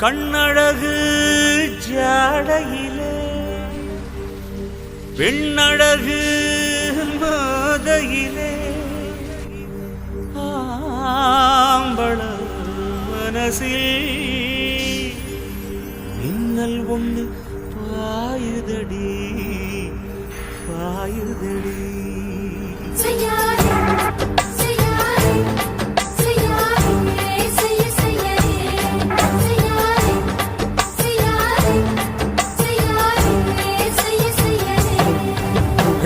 கண்ணழகு ஜாடையிலே பெண்ணழகு மாதையிலே ஆம்பள மனசில் நீங்கள் ஒன்று பாயுதடி பாயுதடி.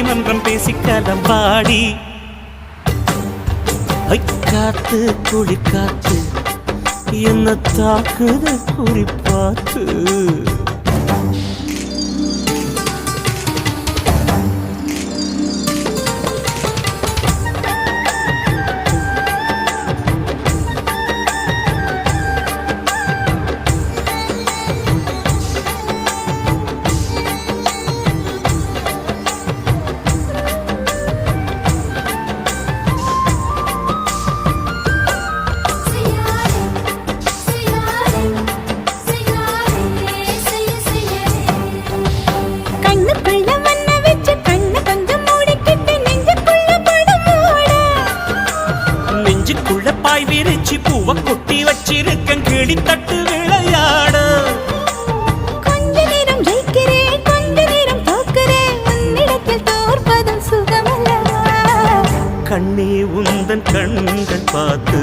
நீதிமன்றம் பேசிக்கலாம் பாடி. காத்து குளிக்காத்து என்ன தாக்குத குறிப்பாத்து அடிச்சு பூவ கொட்டி வச்சிருக்கேன். கிளித்தட்டு விளையாட. கொஞ்ச நேரம் ஜெயிக்கிறேன் கொஞ்ச நேரம் தோக்கிறேன் உன்னிடத்தில் தோற்பதும் கண்ணே உந்தன் கண்கள் பார்த்து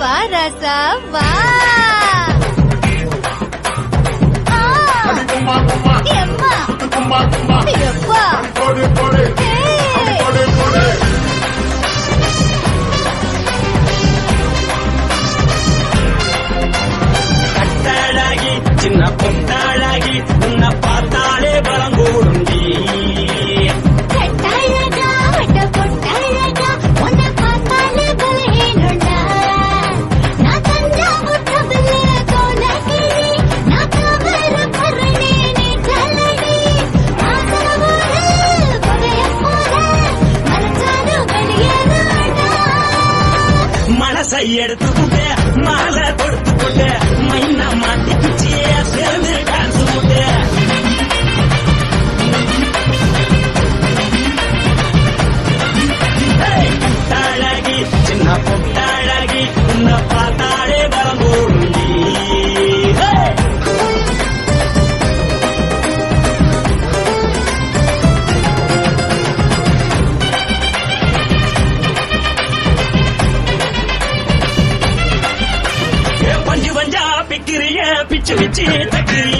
வா ராசா வா. சின்ன பொட்டாளாகி உன்னை பார்த்தாலே பலம் கூடும். ఎడుతుంటే మాల 姐姐太给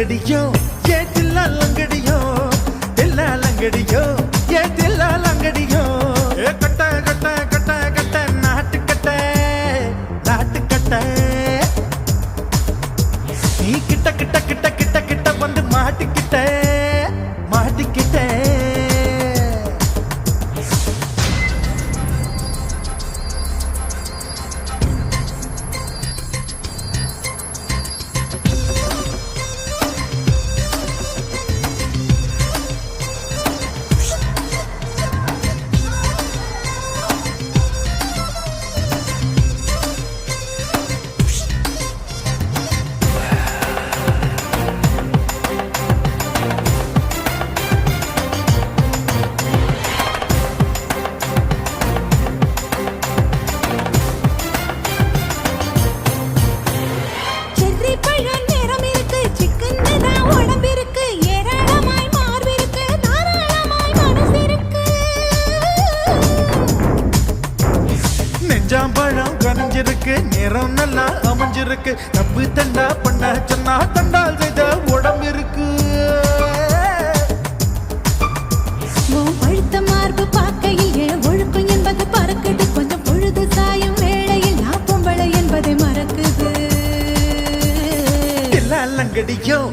அகடியும் அமைஞ்சிருக்கு நேரம் நல்லா அமைஞ்சிருக்கு. தப்பு தண்டா பண்ண சொன்னா தண்டால் வித உடம்பு இருக்கு. பழுத்த மார்பு பார்க்கையில் ஒழுக்கம் என்பது பறக்குது. கொஞ்சம் பொழுது சாயம் வேளையில் நான் பொம்பளை என்பதை மறக்குது. எல்லா லங்கடியும்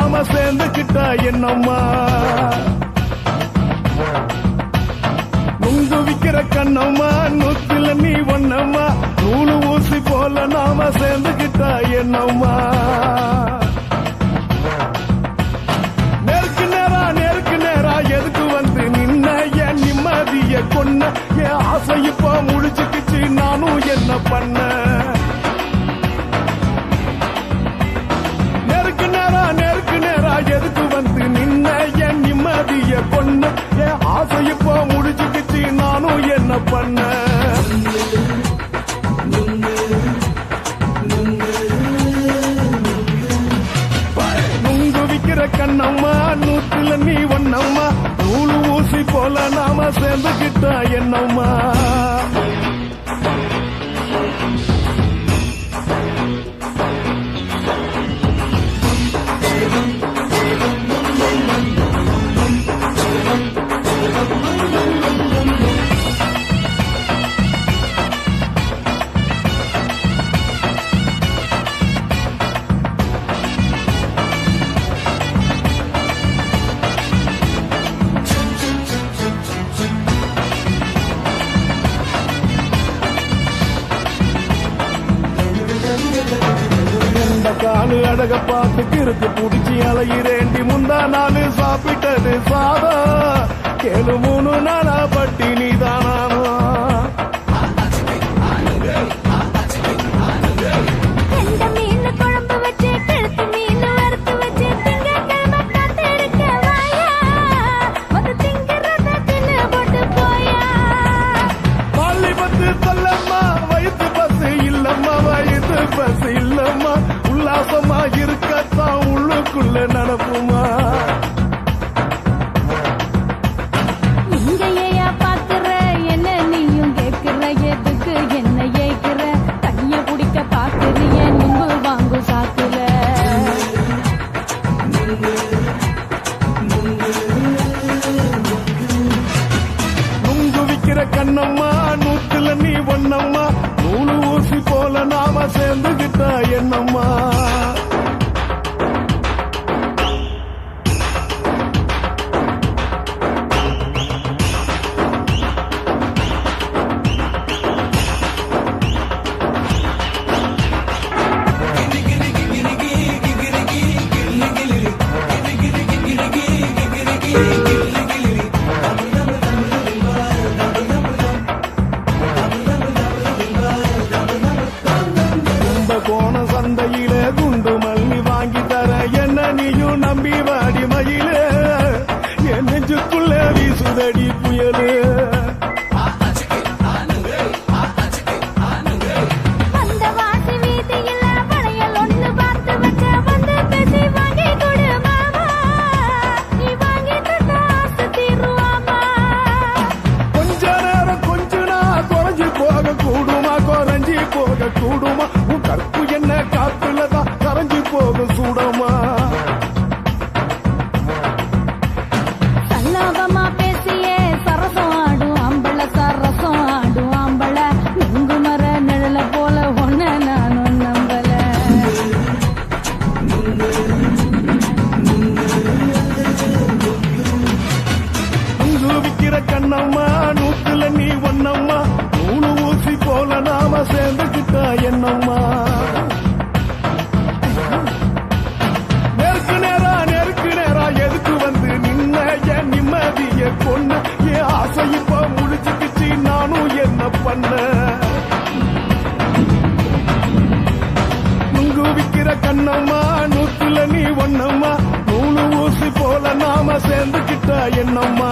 நாம சேர்ந்துக்கிட்டா என்னம்மா? நுங்கு விக்கிற கண்ணம்மா நூத்தில நீ ஒன்னம்மா நூலு ஊசி போல நாம சேர்ந்துக்கிட்டா என்னம்மா? நேருக்கு நேரா நேருக்கு நேரா எதுக்கு வந்து நின்ன? என் நிம்மதிய கொன்ன. என் ஆசை இப்ப முடிச்சுக்கிச்சு நானும் என்ன பண்ண? இப்ப முடிச்சுக்கிச்சு நானும் என்ன பண்ண? அழக பார்த்து கிறுக்கு புடிச்சு அலையிறேண்டி. முந்தா நாலு சாப்பிட்டது சாதம் கேளு மூணு நாளா பட்டினி தானானோ கெண்ட மீன் நுங்கு கண்ணம்மா நூத்துல நீ ஒன்னம்மா. நூலு ஊசி போல நாம சேர்ந்துக்கிட்டா என்னம்மா? நெருக்கு நேரா நெருக்கு நேரா எதுக்கு வந்து நின்ன என் நிம்மதிய பொண்ணு? என் ஆசை இப்ப முடிச்சுக்கிச்சு நானும் என்ன பண்ண? நுங்கு விக்கிற கண்ணம்மா நூத்துல நீ ஒன்னம்மா. நாம சேர்ந்துகிட்டா என்னம்மா?